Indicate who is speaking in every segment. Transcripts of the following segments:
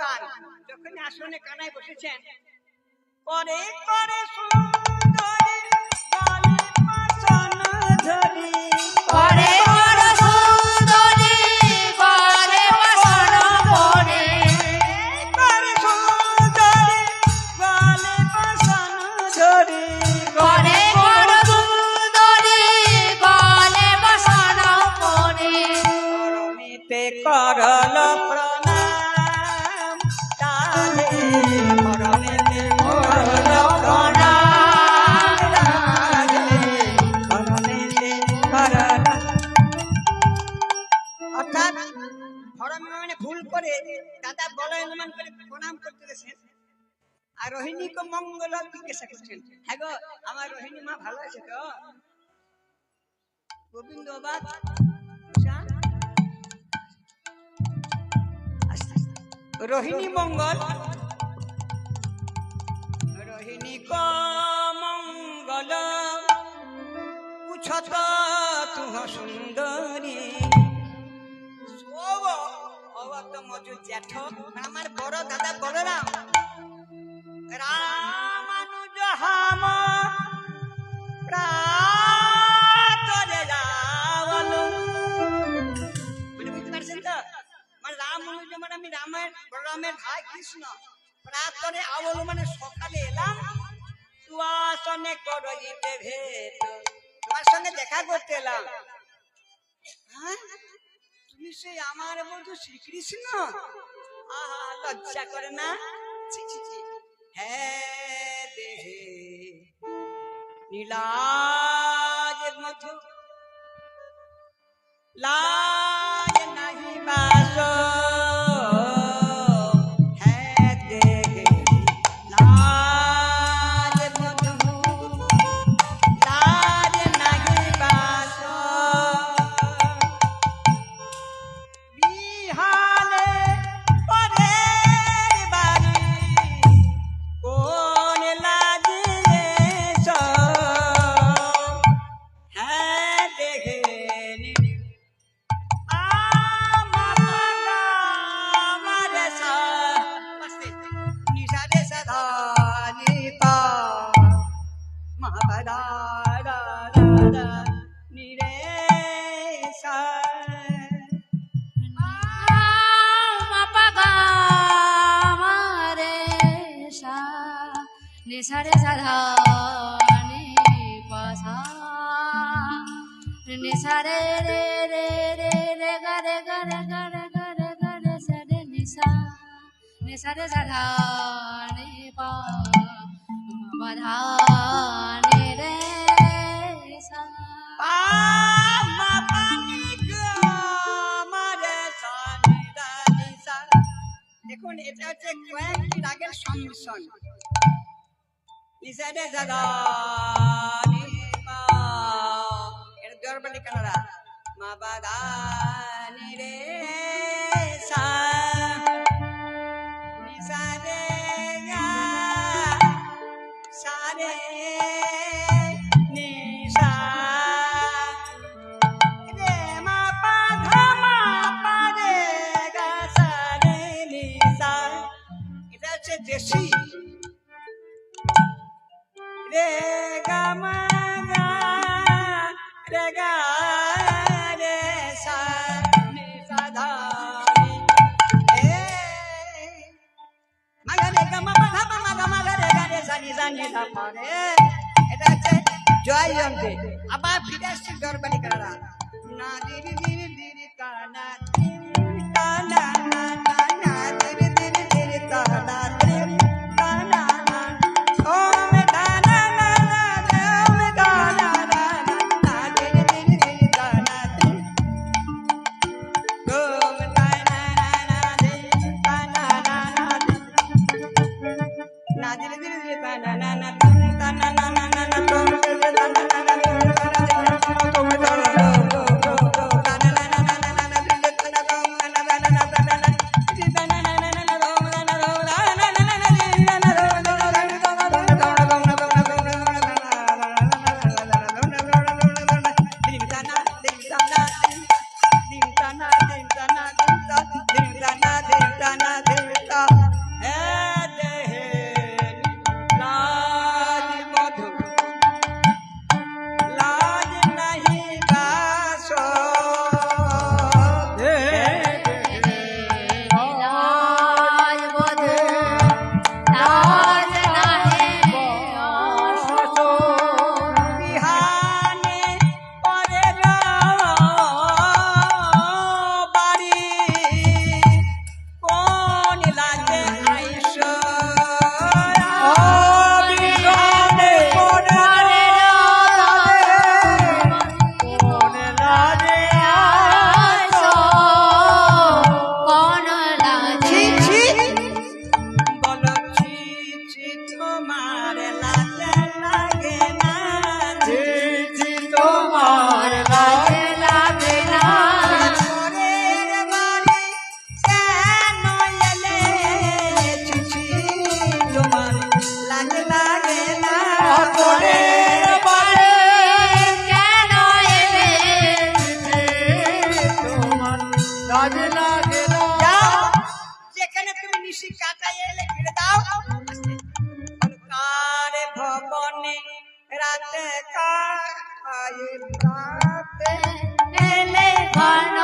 Speaker 1: কান। যখন আসনে কানায় বসেছেন
Speaker 2: পরে
Speaker 1: করে সুন্দরী মানে ভুল করে দাদা বলয় অনুমান করে প্রণাম করতে গেছেন। আর রোহিণীকে মঙ্গল জিজ্ঞাসা করছেন হ্যাঁ গো, আমার রোহিণী মা ভালো আছে তো? গোবিন্দ বাবা আচ্ছা। আস্তে। রোহিণী মঙ্গল। রোহিণী ক মঙ্গল। পুছত তুহ সুন্দরী। অবত মজু জ্যাঠ আমার বড় দাদা বলরাম রামানুজ হাম প্রাতরে রাবণ বুঝতে পারছেন তো মানে রাম অনুজ মানে আমি রামের বলরামের ভাই কৃষ্ণ প্রাতরে আবল মানে সকালে এলাম সুয়াসনে করইতে ভেট তোমার সঙ্গে দেখা করতে এলাম। হ্যাঁ? সেই আমার বন্ধু শ্রীকৃষ্ণ? আহা, লজ্জা করে না? হ্যাঁ দেহে নীলাজ মধু। লাজ নাহি বাস।
Speaker 2: নিসারে সাধা পাশা। নিসারে রে রে রে রে গরে গরে গরে গরে গরে সরে নিসা নিসারে সাধা পা বাধা রে সা
Speaker 1: সা দেখুন, এটা হচ্ছে কয়েকটি রাগের সংমিশ্রণ। நிசட சதா நிபா எனக்கு ஜோர் பண்ணிக்கணுடா மபதா நிரே சா আশা করে এটা জয় যন্ত্রে আবার ফিরে আসছে কারা না
Speaker 3: দিদি দিদি দিদি
Speaker 1: কানা যেখানে তুমি নিশি কাটাই এলে ফিরে দাও। কার ভবনে রাতে কাটাই রাতে?
Speaker 2: এলে ঘন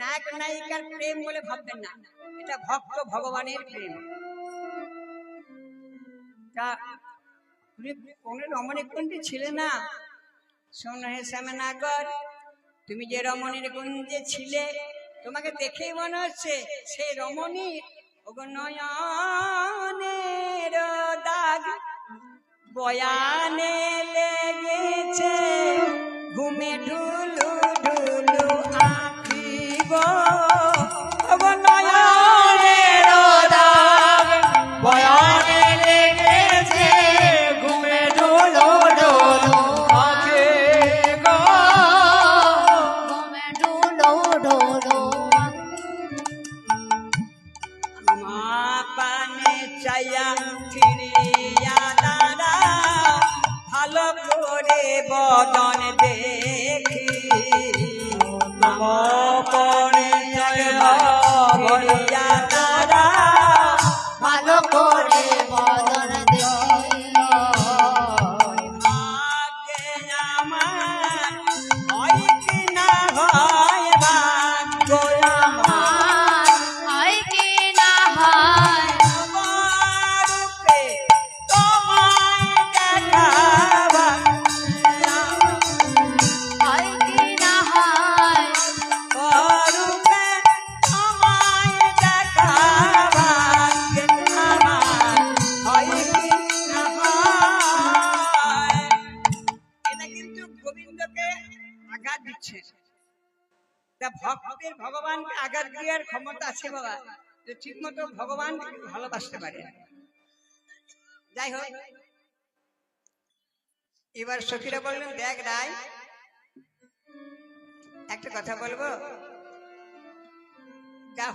Speaker 1: নায়ক নায়িকার প্রেম বলে ভাববেন না। এটা ভক্ত ভগবানের প্রেম। তা তুমি কুণ্ডে ছিলে না? হে শ্যামনাগর, তুমি যে রমণীর কুঞ্জে ছিলে, তোমাকে দেখেই মনে হচ্ছে সেই রমণীর নয়নের দাগ। বয়ানে লেগেছে, ঘুমে ঢুলু বদন দেখি।
Speaker 3: পরে
Speaker 1: ফিরিয়া দাদা
Speaker 2: ভালো
Speaker 1: তা ভক্তের ভগবানকে আঘাত দেওয়ার ক্ষমতা আছে বাবা। যে ঠিক মতো ভগবান ভালোবাসতে পারে। যাই হোক, এবার সখীরা বললেন, দেখ রায়, একটা কথা বলব? যা